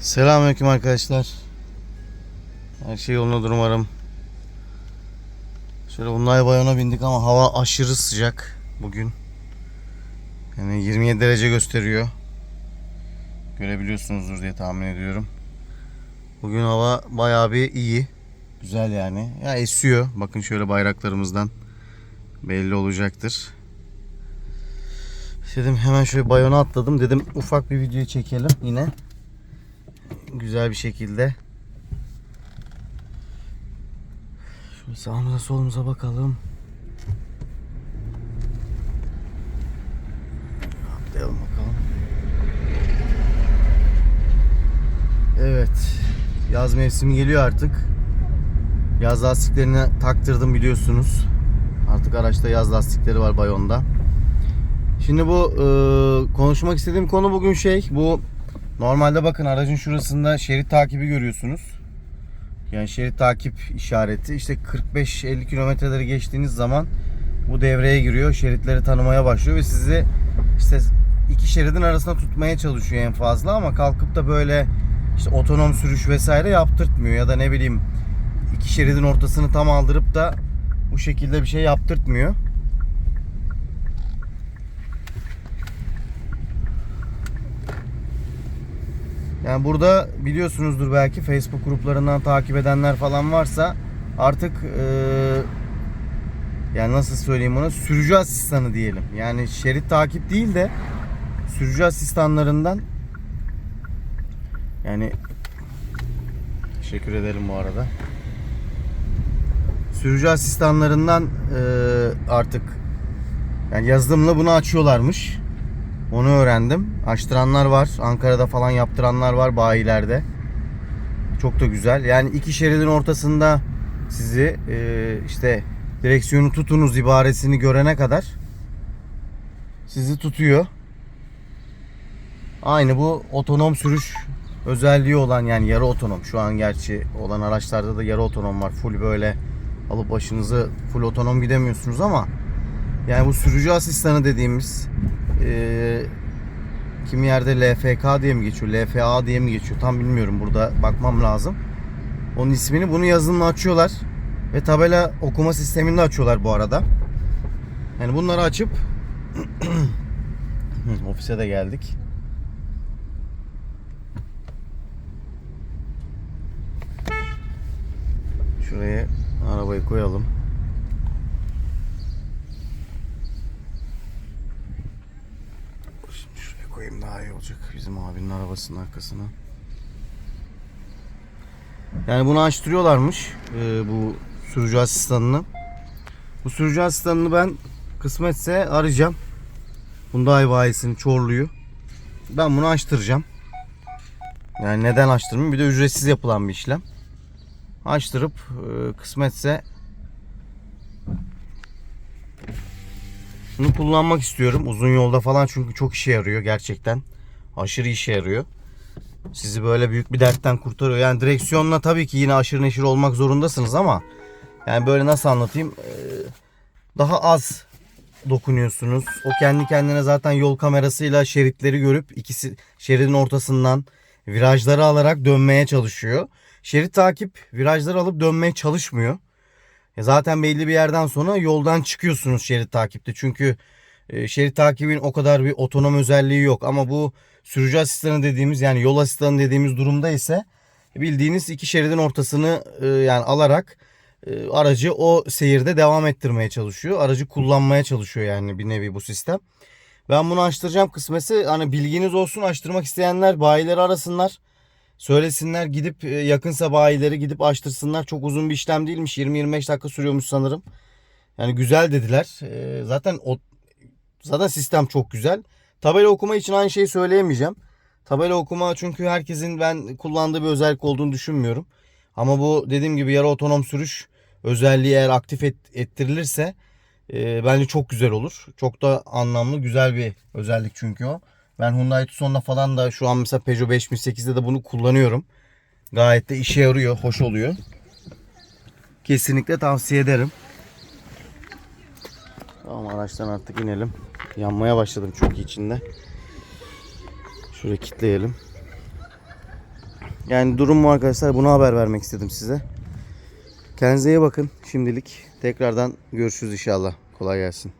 Selamünaleyküm arkadaşlar. Her şey yolundadır umarım. Şöyle Hyundai Bayon'a bindik ama hava aşırı sıcak bugün. Yani 27 derece gösteriyor. Görebiliyorsunuzdur diye tahmin ediyorum. Bugün hava bayağı bir iyi. Güzel yani. Ya esiyor. Bakın şöyle bayraklarımızdan belli olacaktır. Dedim hemen şöyle Bayon'a atladım. Dedim ufak bir video çekelim yine güzel bir şekilde. Şöyle sağımıza solumuza bakalım. Atlayalım bakalım. Evet. Yaz mevsimi geliyor artık. Yaz lastiklerini taktırdım biliyorsunuz. Artık araçta yaz lastikleri var Bayon'da. Şimdi bu e, konuşmak istediğim konu bugün şey bu Normalde bakın aracın şurasında şerit takibi görüyorsunuz. Yani şerit takip işareti. İşte 45-50 kilometreleri geçtiğiniz zaman bu devreye giriyor. Şeritleri tanımaya başlıyor ve sizi işte iki şeridin arasında tutmaya çalışıyor en fazla ama kalkıp da böyle işte otonom sürüş vesaire yaptırtmıyor ya da ne bileyim iki şeridin ortasını tam aldırıp da bu şekilde bir şey yaptırtmıyor. Yani burada biliyorsunuzdur belki Facebook gruplarından takip edenler falan varsa artık eee, yani nasıl söyleyeyim ona sürücü asistanı diyelim. Yani şerit takip değil de sürücü asistanlarından yani teşekkür ederim bu arada. Sürücü asistanlarından eee, artık yani yazılımla bunu açıyorlarmış. Onu öğrendim. Açtıranlar var. Ankara'da falan yaptıranlar var bayilerde. Çok da güzel. Yani iki şeridin ortasında sizi e, işte direksiyonu tutunuz ibaresini görene kadar sizi tutuyor. Aynı bu otonom sürüş özelliği olan yani yarı otonom. Şu an gerçi olan araçlarda da yarı otonom var. Full böyle alıp başınızı full otonom gidemiyorsunuz ama yani bu sürücü asistanı dediğimiz e, kimi yerde LFK diye mi geçiyor, LFA diye mi geçiyor tam bilmiyorum burada bakmam lazım. Onun ismini bunu yazılımla açıyorlar ve tabela okuma sisteminde açıyorlar bu arada. Yani bunları açıp ofise de geldik. Şuraya arabayı koyalım. Şimdi şuraya koyayım daha iyi olacak. Bizim abinin arabasının arkasına. Yani bunu açtırıyorlarmış e, bu sürücü asistanını. Bu sürücü asistanını ben kısmetse arayacağım. Hyundai bayisini Çorlu'yu. Ben bunu açtıracağım. Yani neden açtırmayayım? Bir de ücretsiz yapılan bir işlem. Açtırıp e, kısmetse Bunu kullanmak istiyorum uzun yolda falan çünkü çok işe yarıyor gerçekten. Aşırı işe yarıyor. Sizi böyle büyük bir dertten kurtarıyor. Yani direksiyonla tabii ki yine aşırı neşir olmak zorundasınız ama yani böyle nasıl anlatayım? Ee, Daha az dokunuyorsunuz. O kendi kendine zaten yol kamerasıyla şeritleri görüp ikisi şeridin ortasından virajları alarak dönmeye çalışıyor. Şerit takip virajları alıp dönmeye çalışmıyor. E Zaten belli bir yerden sonra yoldan çıkıyorsunuz şerit takipte. Çünkü e, şerit takibin o kadar bir otonom özelliği yok. Ama bu sürücü asistanı dediğimiz yani yol asistanı dediğimiz durumda ise bildiğiniz iki şeridin ortasını e, yani alarak e, aracı o seyirde devam ettirmeye çalışıyor. Aracı kullanmaya çalışıyor yani bir nevi bu sistem. Ben bunu açtıracağım kısmetse hani bilginiz olsun açtırmak isteyenler bayileri arasınlar. Söylesinler gidip e, yakınsa bayileri gidip açtırsınlar. Çok uzun bir işlem değilmiş. 20-25 dakika sürüyormuş sanırım. Yani güzel dediler. E, Zaten o zaten sistem çok güzel. Tabela okuma için aynı şeyi söyleyemeyeceğim. Tabela okuma çünkü herkesin ben kullandığı bir özellik olduğunu düşünmüyorum. Ama bu dediğim gibi yarı otonom sürüş özelliği eğer aktif et- ettirilirse e, bence çok güzel olur. Çok da anlamlı güzel bir özellik çünkü o. Ben Hyundai Tucson'da falan da şu an mesela Peugeot 5008'de de bunu kullanıyorum. Gayet de işe yarıyor, hoş oluyor. Kesinlikle tavsiye ederim. Tamam araçtan artık inelim. Yanmaya başladım çünkü içinde. Şurayı kilitleyelim. Yani durum mu arkadaşlar bunu haber vermek istedim size. Kendinize iyi bakın şimdilik. Tekrardan görüşürüz inşallah. Kolay gelsin.